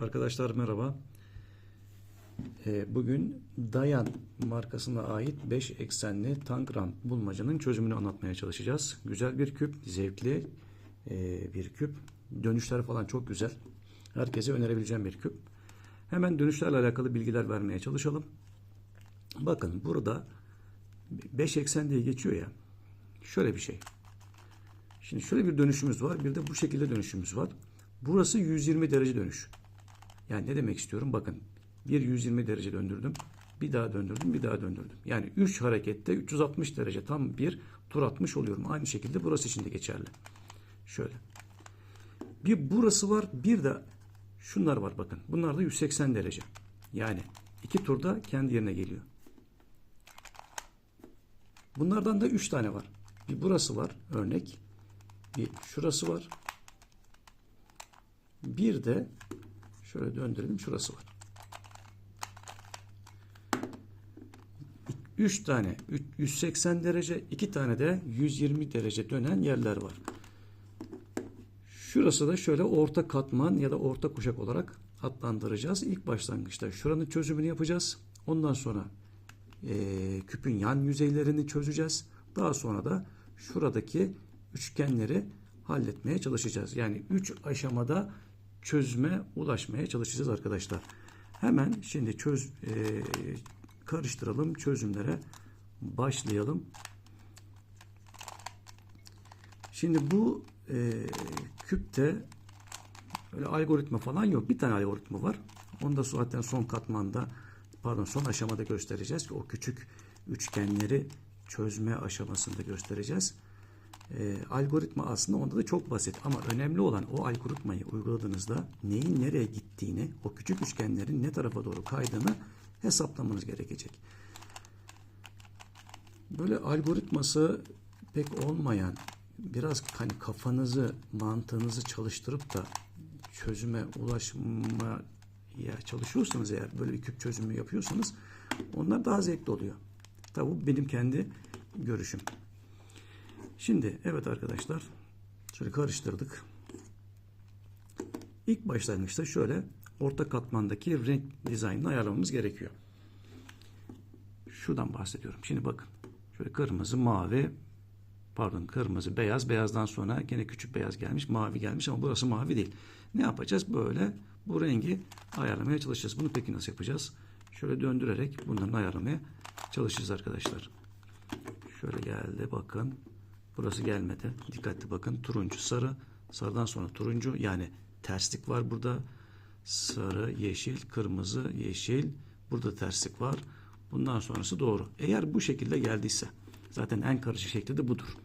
Arkadaşlar merhaba. Ee, Bugün Dayan markasına ait 5 eksenli Tangram bulmacanın çözümünü anlatmaya çalışacağız. Güzel bir küp, zevkli e, bir küp. Dönüşler falan çok güzel. Herkese önerebileceğim bir küp. Hemen dönüşlerle alakalı bilgiler vermeye çalışalım. Bakın burada 5 eksen diye geçiyor ya. Şöyle bir şey. Şimdi şöyle bir dönüşümüz var. Bir de bu şekilde dönüşümüz var. Burası 120 derece dönüş. Yani ne demek istiyorum? Bakın bir 120 derece döndürdüm. Bir daha döndürdüm, bir daha döndürdüm. Yani 3 harekette 360 derece tam bir tur atmış oluyorum. Aynı şekilde burası için de geçerli. Şöyle. Bir burası var, bir de şunlar var bakın. Bunlar da 180 derece. Yani iki turda kendi yerine geliyor. Bunlardan da 3 tane var. Bir burası var örnek. Bir şurası var. Bir de şöyle döndürelim şurası var. 3 tane 180 derece, 2 tane de 120 derece dönen yerler var. Şurası da şöyle orta katman ya da orta kuşak olarak adlandıracağız. İlk başlangıçta şuranın çözümünü yapacağız. Ondan sonra e, küpün yan yüzeylerini çözeceğiz. Daha sonra da şuradaki üçgenleri halletmeye çalışacağız. Yani 3 aşamada çözüme ulaşmaya çalışacağız arkadaşlar. Hemen şimdi çöz e, karıştıralım çözümlere başlayalım. Şimdi bu e, küpte öyle algoritma falan yok. Bir tane algoritma var. Onu da zaten son katmanda pardon son aşamada göstereceğiz. O küçük üçgenleri çözme aşamasında göstereceğiz. E, algoritma aslında onda da çok basit ama önemli olan o algoritmayı uyguladığınızda neyin nereye gittiğini, o küçük üçgenlerin ne tarafa doğru kaydığını hesaplamanız gerekecek. Böyle algoritması pek olmayan, biraz hani kafanızı, mantığınızı çalıştırıp da çözüme ulaşmaya çalışıyorsanız eğer böyle bir küp çözümü yapıyorsanız onlar daha zevkli oluyor. Tabi bu benim kendi görüşüm. Şimdi evet arkadaşlar şöyle karıştırdık. İlk başlangıçta şöyle orta katmandaki renk dizaynını ayarlamamız gerekiyor. Şuradan bahsediyorum. Şimdi bakın. Şöyle kırmızı, mavi, pardon kırmızı, beyaz, beyazdan sonra gene küçük beyaz gelmiş, mavi gelmiş ama burası mavi değil. Ne yapacağız? Böyle bu rengi ayarlamaya çalışacağız. Bunu peki nasıl yapacağız? Şöyle döndürerek bunların ayarlamaya çalışacağız arkadaşlar. Şöyle geldi bakın. Burası gelmedi. Dikkatli bakın. Turuncu, sarı. Sarıdan sonra turuncu. Yani terslik var burada. Sarı, yeşil, kırmızı, yeşil. Burada terslik var. Bundan sonrası doğru. Eğer bu şekilde geldiyse zaten en karışık şekli de budur.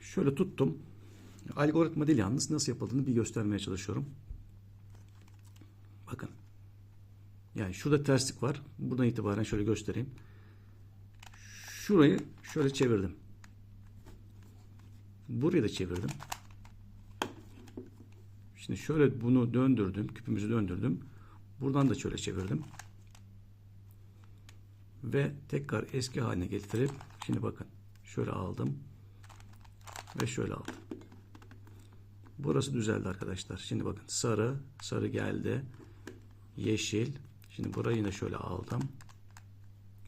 Şöyle tuttum. Algoritma değil yalnız nasıl yapıldığını bir göstermeye çalışıyorum. Bakın. Yani şurada terslik var. Buradan itibaren şöyle göstereyim. Şurayı şöyle çevirdim. Burayı da çevirdim. Şimdi şöyle bunu döndürdüm. Küpümüzü döndürdüm. Buradan da şöyle çevirdim. Ve tekrar eski haline getirip şimdi bakın şöyle aldım. Ve şöyle aldım. Burası düzeldi arkadaşlar. Şimdi bakın sarı, sarı geldi. Yeşil. Şimdi burayı yine şöyle aldım.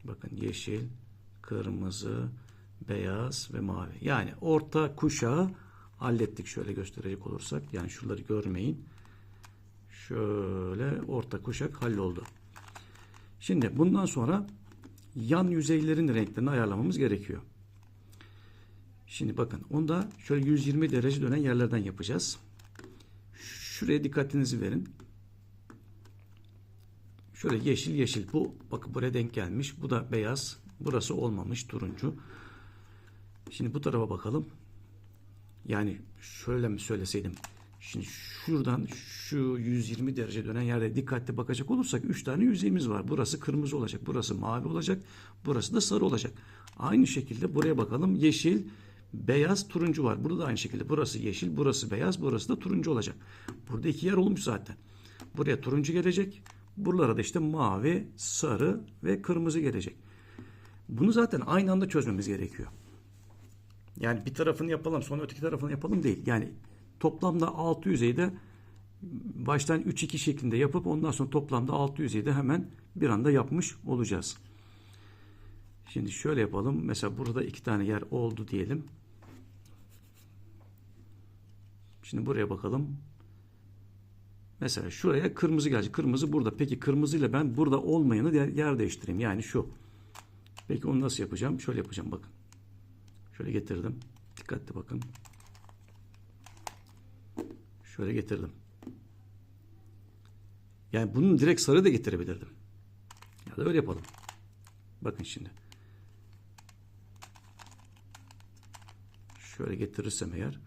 Bakın yeşil, kırmızı, beyaz ve mavi. Yani orta kuşağı hallettik şöyle gösterecek olursak. Yani şuraları görmeyin. Şöyle orta kuşak halloldu. Şimdi bundan sonra yan yüzeylerin renklerini ayarlamamız gerekiyor. Şimdi bakın onu da şöyle 120 derece dönen yerlerden yapacağız. Şuraya dikkatinizi verin. Şöyle yeşil yeşil bu bakın buraya denk gelmiş. Bu da beyaz. Burası olmamış turuncu. Şimdi bu tarafa bakalım. Yani şöyle mi söyleseydim. Şimdi şuradan şu 120 derece dönen yerde dikkatli bakacak olursak 3 tane yüzeyimiz var. Burası kırmızı olacak. Burası mavi olacak. Burası da sarı olacak. Aynı şekilde buraya bakalım. Yeşil, beyaz, turuncu var. Burada da aynı şekilde. Burası yeşil, burası beyaz, burası da turuncu olacak. Burada iki yer olmuş zaten. Buraya turuncu gelecek. Buralara da işte mavi, sarı ve kırmızı gelecek. Bunu zaten aynı anda çözmemiz gerekiyor. Yani bir tarafını yapalım sonra öteki tarafını yapalım değil. Yani toplamda 6 yüzeyde baştan 3-2 şeklinde yapıp ondan sonra toplamda 607 hemen bir anda yapmış olacağız. Şimdi şöyle yapalım. Mesela burada iki tane yer oldu diyelim. Şimdi buraya bakalım. Mesela şuraya kırmızı gelecek. Kırmızı burada. Peki kırmızıyla ben burada olmayanı yer değiştireyim. Yani şu. Peki onu nasıl yapacağım? Şöyle yapacağım bakın. Şöyle getirdim. Dikkatli bakın. Şöyle getirdim. Yani bunun direkt sarı da getirebilirdim. Ya da öyle yapalım. Bakın şimdi. Şöyle getirirsem eğer.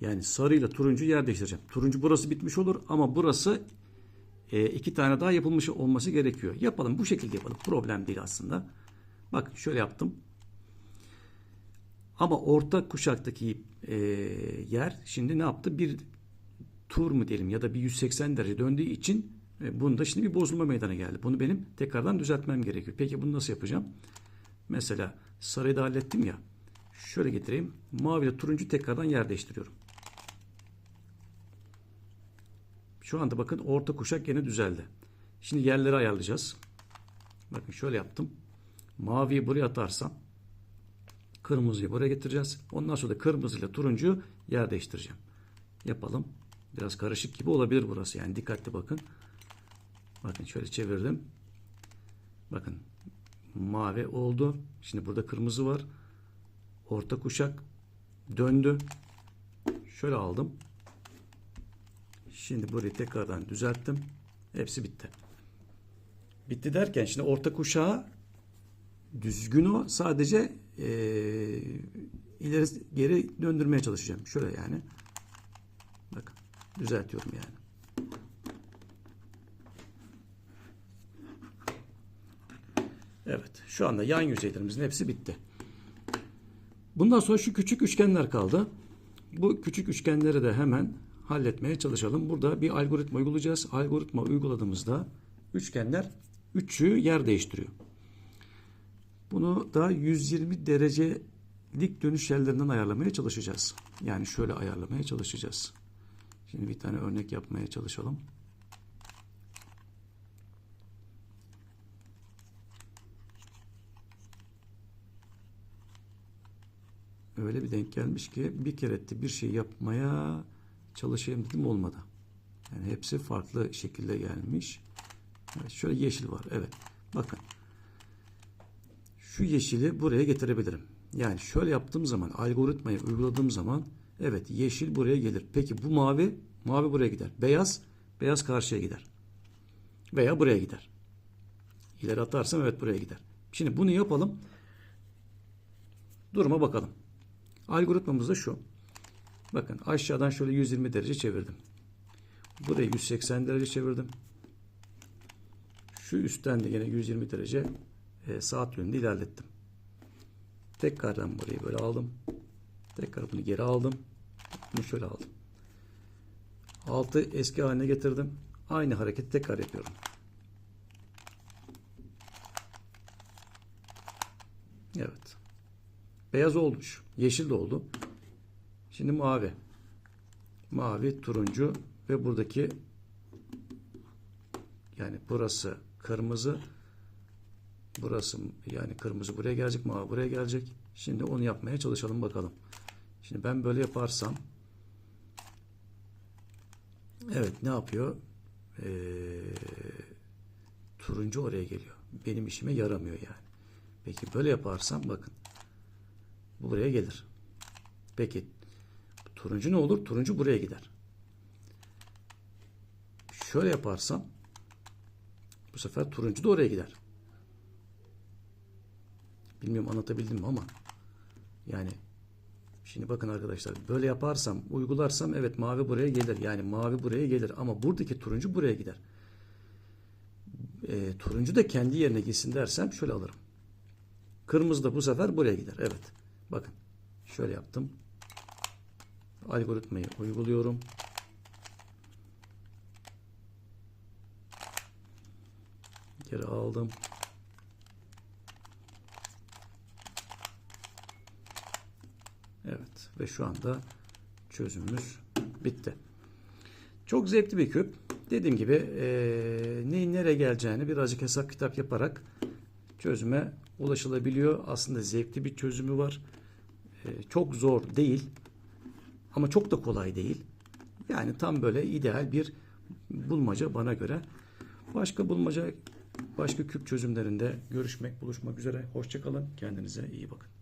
Yani sarıyla turuncu yer değiştireceğim. Turuncu burası bitmiş olur ama burası e, iki tane daha yapılmış olması gerekiyor. Yapalım bu şekilde yapalım. Problem değil aslında. Bakın şöyle yaptım. Ama orta kuşaktaki e, yer şimdi ne yaptı? Bir tur mu diyelim ya da bir 180 derece döndüğü için e, bunda şimdi bir bozulma meydana geldi. Bunu benim tekrardan düzeltmem gerekiyor. Peki bunu nasıl yapacağım? Mesela sarıyı da hallettim ya. Şöyle getireyim. Mavi ile turuncu tekrardan yer değiştiriyorum. Şu anda bakın orta kuşak yine düzeldi. Şimdi yerleri ayarlayacağız. Bakın şöyle yaptım. Maviyi buraya atarsam kırmızıyı buraya getireceğiz. Ondan sonra da kırmızı ile turuncuyu yer değiştireceğim. Yapalım. Biraz karışık gibi olabilir burası. Yani dikkatli bakın. Bakın şöyle çevirdim. Bakın mavi oldu. Şimdi burada kırmızı var. Orta kuşak döndü. Şöyle aldım. Şimdi burayı tekrardan düzelttim. Hepsi bitti. Bitti derken şimdi orta kuşağı düzgün o. Sadece ee, ileri geri döndürmeye çalışacağım. Şöyle yani. Bakın düzeltiyorum yani. Evet. Şu anda yan yüzeylerimizin hepsi bitti. Bundan sonra şu küçük üçgenler kaldı. Bu küçük üçgenleri de hemen halletmeye çalışalım. Burada bir algoritma uygulayacağız. Algoritma uyguladığımızda üçgenler üçü yer değiştiriyor. Bunu da 120 derecelik dönüş yerlerinden ayarlamaya çalışacağız. Yani şöyle ayarlamaya çalışacağız. Şimdi bir tane örnek yapmaya çalışalım. Öyle bir denk gelmiş ki bir kere etti bir şey yapmaya çalışayım dedim olmadı. Yani hepsi farklı şekilde gelmiş. Evet, şöyle yeşil var. Evet. Bakın. Şu yeşili buraya getirebilirim. Yani şöyle yaptığım zaman algoritmayı uyguladığım zaman evet yeşil buraya gelir. Peki bu mavi mavi buraya gider. Beyaz beyaz karşıya gider. Veya buraya gider. İleri atarsam evet buraya gider. Şimdi bunu yapalım. Duruma bakalım. Algoritmamız da şu. Bakın aşağıdan şöyle 120 derece çevirdim. Burayı 180 derece çevirdim. Şu üstten de yine 120 derece e, saat yönünde ilerlettim. Tekrardan burayı böyle aldım. Tekrar bunu geri aldım. Bunu şöyle aldım. Altı eski haline getirdim. Aynı hareketi tekrar yapıyorum. Evet. Beyaz olmuş. Yeşil de oldu. Şimdi mavi. Mavi, turuncu ve buradaki yani burası kırmızı. Burası yani kırmızı buraya gelecek, mavi buraya gelecek. Şimdi onu yapmaya çalışalım bakalım. Şimdi ben böyle yaparsam Evet ne yapıyor? Ee, turuncu oraya geliyor. Benim işime yaramıyor yani. Peki böyle yaparsam bakın. Bu buraya gelir. Peki turuncu ne olur? Turuncu buraya gider. Şöyle yaparsam bu sefer turuncu da oraya gider. Bilmiyorum anlatabildim mi ama yani şimdi bakın arkadaşlar böyle yaparsam uygularsam evet mavi buraya gelir. Yani mavi buraya gelir ama buradaki turuncu buraya gider. E, turuncu da kendi yerine gitsin dersem şöyle alırım. Kırmızı da bu sefer buraya gider. Evet. Bakın şöyle yaptım. Algoritmayı uyguluyorum. Geri aldım. Evet ve şu anda çözümümüz bitti. Çok zevkli bir küp. Dediğim gibi e, neyin nereye geleceğini birazcık hesap kitap yaparak çözüme ulaşılabiliyor. Aslında zevkli bir çözümü var. E, çok zor değil ama çok da kolay değil. Yani tam böyle ideal bir bulmaca bana göre. Başka bulmaca, başka küp çözümlerinde görüşmek, buluşmak üzere. Hoşçakalın. Kendinize iyi bakın.